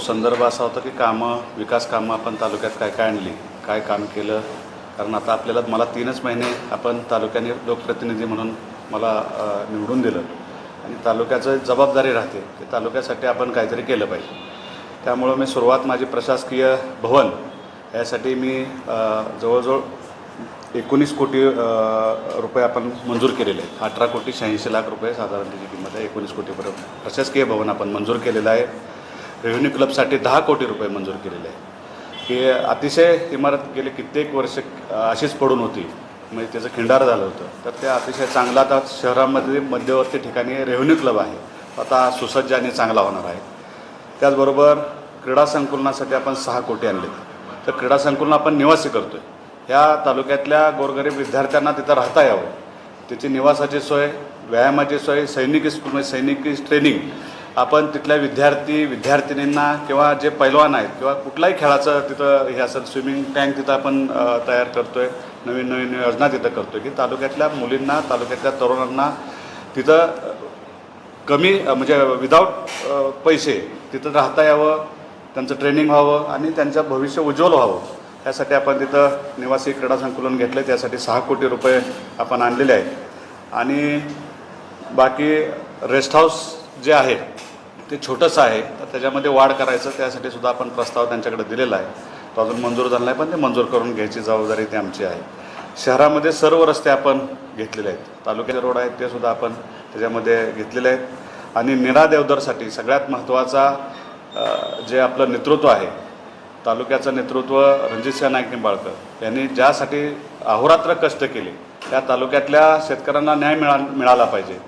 संदर्भ असा होता की कामं विकास कामं आपण तालुक्यात काय काय आणली काय काम केलं? कारण आता आपल्याला मला तीनच महिने आपण तालुक्याने लोकप्रतिनिधी म्हणून मला निवडून दिलं. आणि तालुक्याचं जबाबदारी राहते की तालुक्यासाठी आपण काहीतरी केलं पाहिजे. त्यामुळं मी सुरुवात माझी प्रशासकीय भवन यासाठी मी जवळजवळ एकोणीस कोटी रुपये आपण मंजूर केलेले आहेत. अठरा कोटी शहाऐंशी लाख रुपये साधारण त्याची किंमत आहे. एकोणीस कोटीपर्यंत प्रशासकीय भवन आपण मंजूर केलेलं आहे. रेव्हेन्यू क्लबसाठी दहा कोटी रुपये मंजूर केलेले आहे की अतिशय इमारत गेले कित्येक वर्ष अशीच पडून होती. म्हणजे त्याचं खिंडार झालं होतं. तर त्या अतिशय चांगला आता शहरामध्ये मध्यवर्ती ठिकाणी रेव्हेन्यू क्लब आहे. आता सुसज्ज आणि चांगला होणार आहे. त्याचबरोबर क्रीडा संकुलनासाठी आपण सहा कोटी आणले तर क्रीडा संकुलन आपण निवासी करतो आहे ह्या तालुक्यातल्या गोरगरीब विद्यार्थ्यांना तिथं राहता यावं. तिची निवासाची सोय व्यायामाची सोय सैनिकी स्कूल म्हणजे सैनिकी ट्रेनिंग आपण तिथल्या विद्यार्थी विद्यार्थिनींना किंवा जे पैलवान आहेत किंवा कुठलाही खेळाचं तिथं हे असेल स्विमिंग टँक तिथं आपण तयार करतो आहे नवीन नवीन योजना तिथं करतो आहे की तालुक्यातल्या मुलींना तालुक्यातल्या तरुणांना तिथं कमी म्हणजे विदाऊट पैसे तिथं राहता यावं त्यांचं ट्रेनिंग व्हावं आणि त्यांचं भविष्य उज्ज्वल व्हावं. त्यासाठी आपण तिथं निवासी क्रीडा संकुलन घेतलं त्यासाठी सहा कोटी रुपये आपण आणलेले आहेत. आणि बाकी रेस्ट हाऊस जे आहे ते छोटंसं आहे तर त्याच्यामध्ये वाढ करायचं त्यासाठी सुद्धा आपण प्रस्ताव त्यांच्याकडे दिलेला आहे. तो अजून मंजूर झाला नाही पण ते मंजूर करून घ्यायची जबाबदारी ती आमची आहे. शहरामध्ये सर्व रस्ते आपण घेतलेले आहेत. तालुक्याचे रोड आहेत ते सुद्धा आपण त्याच्यामध्ये घेतलेले आहेत. आणि निरा देवदरसाठी सगळ्यात महत्त्वाचा जे आपलं नेतृत्व आहे तालुक्याचं नेतृत्व रणजितसिंह नाईक निंबाळकर यांनी ज्यासाठी अहोरात्र कष्ट केले त्या तालुक्यातल्या शेतकऱ्यांना न्याय मिळा मिळाला पाहिजे.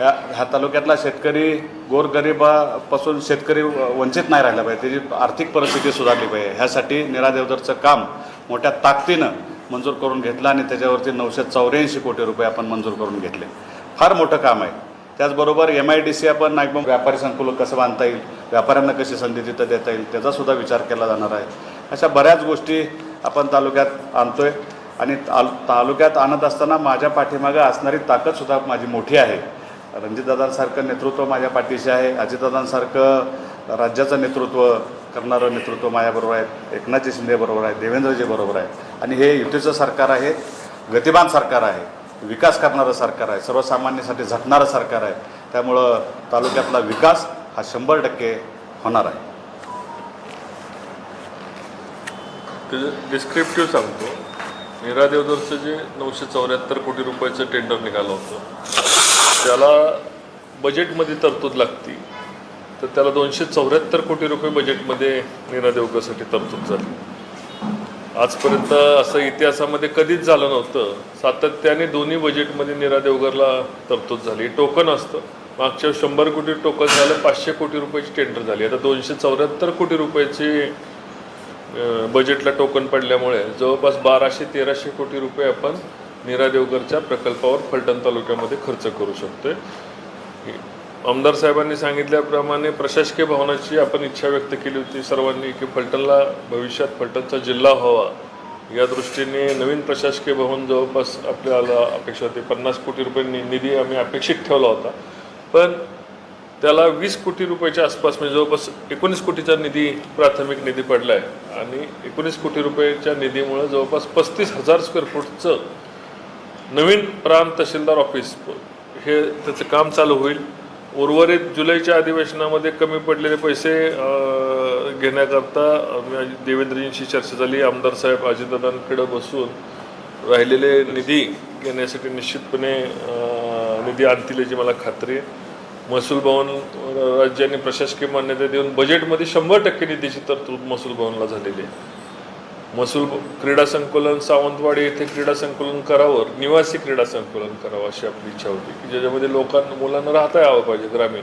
ह्या ह्या तालुक्यातला शेतकरी गोरगरिबापासून शेतकरी वंचित नाही राहिला पाहिजे. त्याची आर्थिक परिस्थिती सुधारली पाहिजे. ह्यासाठी निरा देवदरचं काम मोठ्या ताकदीनं मंजूर करून घेतलं आणि त्याच्यावरती नऊशे चौऱ्याऐंशी कोटी रुपये आपण मंजूर करून घेतले. फार मोठं काम आहे. त्याचबरोबर एम आय डी सी आपण नागपूर व्यापारी संकुल कसं बांधता येईल व्यापाऱ्यांना कशी संधी तिथं देता येईल त्याचासुद्धा विचार केला जाणार आहे. अशा बऱ्याच गोष्टी आपण तालुक्यात आणतो आहे आणि ताल तालुक्यात आणत असताना माझ्या पाठीमागं असणारी ताकदसुद्धा माझी मोठी आहे. रणजितदादांसारखं नेतृत्व माझ्या पाठीशी आहे. अजितदादांसारखं राज्याचं नेतृत्व करणारं नेतृत्व माझ्याबरोबर आहे. एकनाथजी शिंदे बरोबर आहे. देवेंद्रजी बरोबर आहे. आणि हे युतीचं सरकार आहे. गतिमान सरकार आहे. विकास करणारं सरकार आहे. सर्वसामान्यांसाठी झटणारं सरकार आहे. त्यामुळं तालुक्यातला विकास हा शंभर टक्के होणार आहे. त्याचं डिस्क्रिप्टिव्ह सांगतो. मीरा देवदरचं जे नऊशे चौऱ्याहत्तर कोटी रुपयाचं टेंडर निघालं होतं. त्याला बजेटमध्ये तरतूद लागती तर त्याला दोनशे चौऱ्याहत्तर कोटी रुपये बजेटमध्ये नीना देवकरसाठी तरतूद झाली. आजपर्यंत असं इतिहासामध्ये कधीच झालं नव्हतं. सातत्याने दोन्ही बजेटमध्ये नीरा देवगरला तरतूद झाली. टोकन असतं. मागच्या शंभर कोटी टोकन झालं पाचशे कोटी रुपयाची टेंडर झाली. आता दोनशे चौऱ्याहत्तर कोटी रुपयाची बजेटला टोकन पडल्यामुळे जवळपास बाराशे तेराशे कोटी रुपये आपण नीरा देवगरच्या प्रकल्पावर फलटण तालुक्यामध्ये खर्च करू शकतोय. आमदार साहेबांनी सांगितल्याप्रमाणे प्रशासकीय भवनाची आपण इच्छा व्यक्त केली होती सर्वांनी की फलटणला भविष्यात फलटणचा जिल्हा व्हावा. या दृष्टीने नवीन प्रशासकीय भवन जवळपास आपल्याला अपेक्षा होती. पन्नास कोटी रुपये नि- निधी आम्ही अपेक्षित ठेवला होता. पण त्याला वीस कोटी रुपयाच्या आसपास म्हणजे जवळपास एकोणीस कोटीचा निधी प्राथमिक निधी पडला आहे आणि एकोणीस कोटी रुपयाच्या निधीमुळे जवळपास पस्तीस हजार स्क्वेअर फूटचं नवीन प्रांत तहसीलदार ऑफिस हे त्याचं काम चालू होईल. उर्वरित जुलैच्या अधिवेशनामध्ये कमी पडलेले पैसे घेण्याकरता देवेंद्रजींशी चर्चा झाली. आमदार साहेब अजितदादांकडे बसून राहिलेले निधी घेण्यासाठी निश्चितपणे निधी आणतील याची मला खात्री आहे. महसूल भवन राज्यांनी राज्याने प्रशासकीय मान्यता देऊन बजेटमध्ये शंभर टक्के निधीची तरतूद महसूल भवनला झालेली आहे. महसूल क्रीडा संकुलन सावंतवाडी येथे क्रीडा संकुलन करावं निवासी क्रीडा संकुलन करावं अशी आपली इच्छा होती की ज्याच्यामध्ये लोकांना मुलांना राहता यावं पाहिजे ग्रामीण.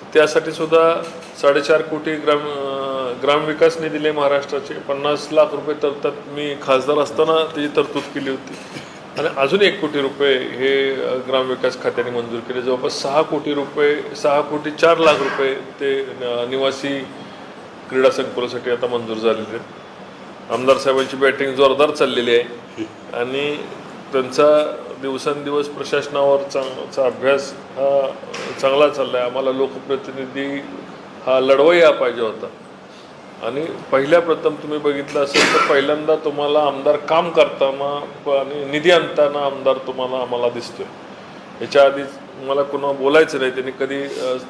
तर त्यासाठी सुद्धा साडेचार कोटी ग्राम अं, ग्रामविकास निधीले महाराष्ट्राचे. पन्नास लाख रुपये तरतात मी खासदार असताना त्याची तरतूद केली होती. आणि अजून एक कोटी रुपये हे ग्रामविकास खात्याने मंजूर केले. जवळपास सहा कोटी रुपये सहा कोटी चार लाख रुपये ते निवासी क्रीडा संकुलासाठी आता मंजूर झालेले आहेत. आमदार साहेबांची बॅटिंग जोरदार चाललेली आहे. आणि त्यांचा दिवसेंदिवस प्रशासनावर चांगचा अभ्यास हा चांगला चालला आहे आम्हाला लोकप्रतिनिधी हा लढवय्या पाहिजे होता. आणि पहिल्या प्रथम तुम्ही बघितलं असेल तर पहिल्यांदा तुम्हाला आमदार काम करताना आणि निधी आणताना आमदार तुम्हाला आम्हाला दिसतोय. याच्या आधी मला कुणा बोलायचं नाही त्यांनी कधी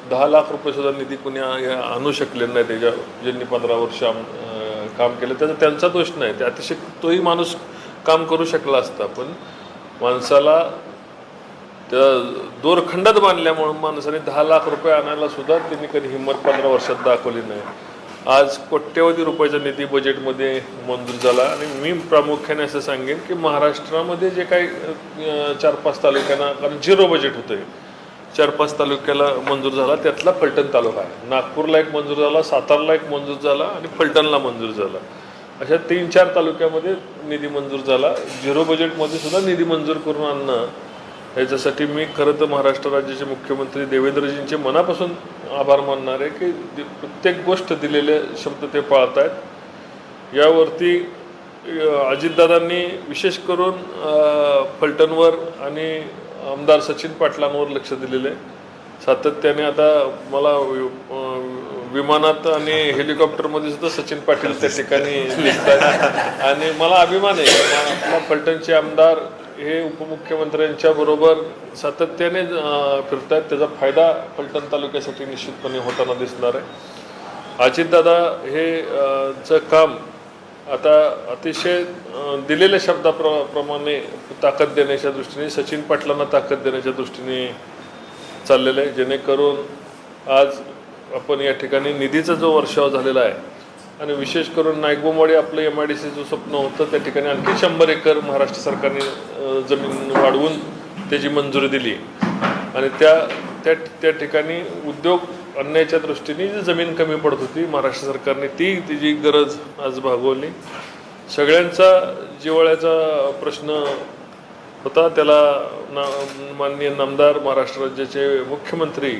दहा लाख रुपये सुद्धा निधी कुणी आणू शकले नाही त्याच्या ज्यांनी पंधरा वर्ष आम- काम केलं त्याचा त्यांचा दोष नाही ते अतिशय तोही माणूस काम करू शकला असता पण माणसाला त्या दोरखंडात बांधल्यामुळं माणसाने दहा लाख रुपये आणायला सुद्धा त्यांनी कधी हिंमत पंधरा वर्षात दाखवली नाही. आज कोट्यवधी रुपयाचा निधी बजेटमध्ये मंजूर झाला आणि मी प्रामुख्याने असं सांगेन की महाराष्ट्रामध्ये जे काही चार पाच तालुक्यांना कारण झिरो बजेट होतं चार पाच तालुक्याला मंजूर झाला. त्यातला फलटण तालुका आहे. नागपूरला एक मंजूर झाला सातारला एक मंजूर झाला आणि फलटणला मंजूर झाला. अशा तीन चार तालुक्यामध्ये निधी मंजूर झाला. झिरो बजेटमध्ये सुद्धा निधी मंजूर करून आणणं याच्यासाठी मी खरं तर महाराष्ट्र राज्याचे मुख्यमंत्री देवेंद्रजींचे मनापासून आभार मानणार आहे की प्रत्येक गोष्ट दिलेले शब्द ते पाळत आहेत यावरती अजितदादांनी विशेष करून फलटणवर आणि आमदार सचिन पाटलांवर लक्ष दिलेलं आहे. सातत्याने आता मला विमानात आणि हेलिकॉप्टरमध्ये सुद्धा सचिन पाटील त्या ठिकाणी दिसतात. आणि मला अभिमान आहे. आपला फलटणचे आमदार हे उपमुख्यमंत्र्यांच्या बरोबर सातत्याने फिरतात त्याचा फायदा फलटण तालुक्यासाठी निश्चितपणे होताना दिसणार आहे. अजितदादा हे चं काम आता अतिशय दिलेल्या शब्दाप्रमाणे ताकद देण्याच्या दृष्टीने सचिन पाटलांना ताकद देण्याच्या दृष्टीने चाललेलं आहे. जेणेकरून आज आपण या ठिकाणी निधीचा जो वर्षाव झालेला आहे आणि विशेष करून नायकबोमवाडी आपलं एम आय डी सीचं स्वप्न होतं त्या ठिकाणी आणखी शंभर एकर महाराष्ट्र सरकारने जमीन वाढवून त्याची मंजुरी दिली. आणि त्या त्या त्या ठिकाणी उद्योग अन्यायाच्या दृष्टीने जी जमीन कमी पडत होती महाराष्ट्र सरकारने ती तिची गरज आज भागवली सगळ्यांचा जिव्हाळ्याचा प्रश्न होता. त्याला ना माननीय नामदार महाराष्ट्र राज्याचे मुख्यमंत्री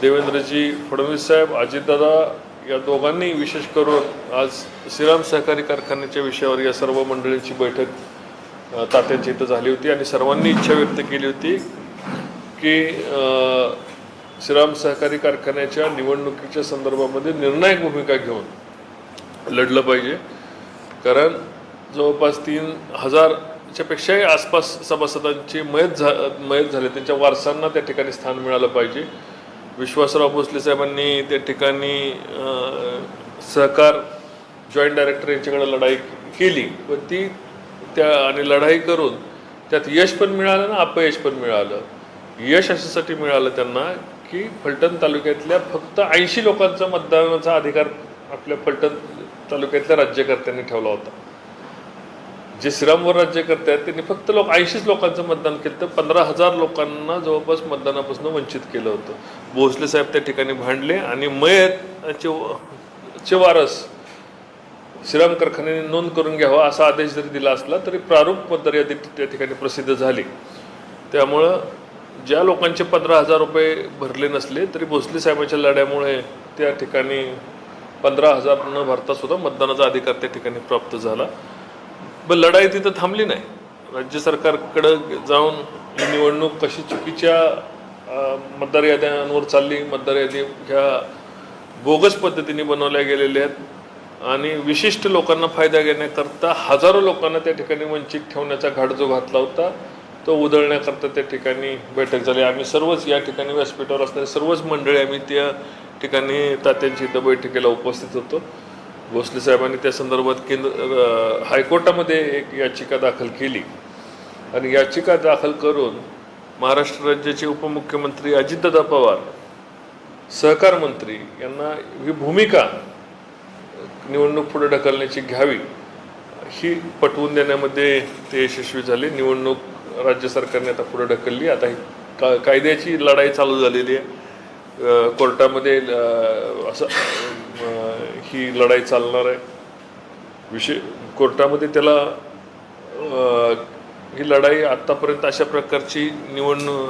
देवेंद्रजी फडणवीस साहेब अजितदादा या दोघांनी विशेष करून आज श्रीराम सहकारी कारखान्याच्या विषयावर या सर्व मंडळींची बैठक अ, तात्यांच्या इथं झाली होती. आणि सर्वांनी इच्छा व्यक्त केली होती की श्रीराम सहकारी कारखान्याच्या निवडणुकीच्या संदर्भामध्ये निर्णायक भूमिका घेऊन लढलं पाहिजे. कारण जवळपास तीन हजारच्या पेक्षाही आसपास सभासदांची मयत झा मयत झाले. त्यांच्या वारसांना त्या ठिकाणी स्थान मिळालं पाहिजे. विश्वासराव भोसले साहेबांनी त्या ठिकाणी सहकार जॉईंट डायरेक्टर यांच्याकडे लढाई केली. व ती त्या आणि लढाई करून त्यात यश पण मिळालं ना अपयश पण मिळालं. यश अशासाठी मिळालं त्यांना की फलटण तालुक्यातल्या फक्त ऐंशी लोकांचा मतदानाचा अधिकार आपल्या फलटण तालुक्यातल्या राज्यकर्त्यांनी ठेवला होता. जे श्रीरामवर राज्य आहेत त्यांनी फक्त लोक ऐंशीच लोकांचं मतदान केलं तर पंधरा हजार लोकांना जवळपास मतदानापासून वंचित केलं होतं. भोसले साहेब त्या ठिकाणी भांडले आणि मयतचे चे वारस श्रीराम कारखान्याने नोंद करून घ्यावा असा आदेश जरी दिला असला तरी प्रारूप मतदार त्या ठिकाणी प्रसिद्ध झाली. त्यामुळं ज्या लोकांचे पंधरा हजार रुपये भरले नसले तरी भोसले साहेबांच्या लढ्यामुळे त्या ठिकाणी पंधरा हजार न भरता सुद्धा मतदानाचा अधिकार त्या ठिकाणी प्राप्त झाला. ब लढाई तिथं थांबली नाही. राज्य सरकारकडं जाऊन ही निवडणूक कशी चुकीच्या मतदार याद्यांवर चालली मतदार यादी ह्या बोगस पद्धतीने बनवल्या गेलेल्या आहेत. आणि विशिष्ट लोकांना फायदा घेण्याकरता हजारो लोकांना त्या ठिकाणी वंचित ठेवण्याचा घाट जो घातला होता तो उधळण्याकरता त्या ठिकाणी बैठक झाली. आम्ही सर्वच या ठिकाणी व्यासपीठावर असणारे सर्वच मंडळी आम्ही त्या ठिकाणी तात्यांची इथं बैठकीला उपस्थित होतो. भोसले साहेबांनी त्या संदर्भात केंद्र हायकोर्टामध्ये एक याचिका दाखल केली. आणि याचिका दाखल करून महाराष्ट्र राज्याचे उपमुख्यमंत्री अजितदादा पवार सहकार मंत्री यांना ही भूमिका निवडणूक पुढे ढकलण्याची घ्यावी ही पटवून देण्यामध्ये ते यशस्वी झाले. निवडणूक राज्य सरकारने आता पुढे ढकलली. आता ही का कायद्याची लढाई चालू झालेली आहे. कोर्टामध्ये असं ही लढाई चालणार आहे. विषय कोर्टामध्ये त्याला ही लढाई आत्तापर्यंत अशा प्रकारची निवडणूक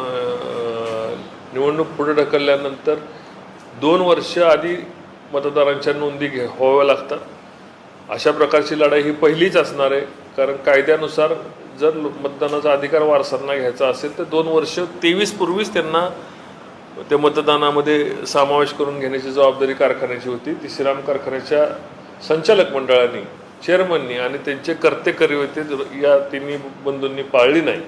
निवडणूक पुढे ढकलल्यानंतर दोन वर्ष आधी मतदारांच्या नोंदी घे व्हाव्या लागतात. अशा प्रकारची लढाई ही पहिलीच असणार आहे. कारण कायद्यानुसार जर लो- मतदानाचा अधिकार वारसांना घ्यायचा असेल तर दोन वर्ष तेवीस पूर्वीच त्यांना ते मतदानामध्ये समावेश करून घेण्याची जबाबदारी कारखान्याची होती. ती श्रीराम कारखान्याच्या संचालक मंडळाने चेअरमननी आणि त्यांचे कर्ते होते या तिन्ही बंधूंनी पाळली नाही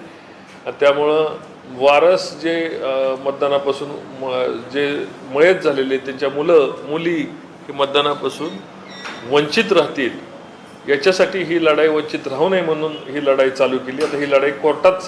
त्यामुळं वारस जे मतदानापासून म- जे मयत झालेले त्यांच्या मुलं मुली ही मतदानापासून वंचित राहतील. याच्यासाठी ही लढाई वंचित राहू नये म्हणून ही लढाई चालू केली. आता ही लढाई कोर्टात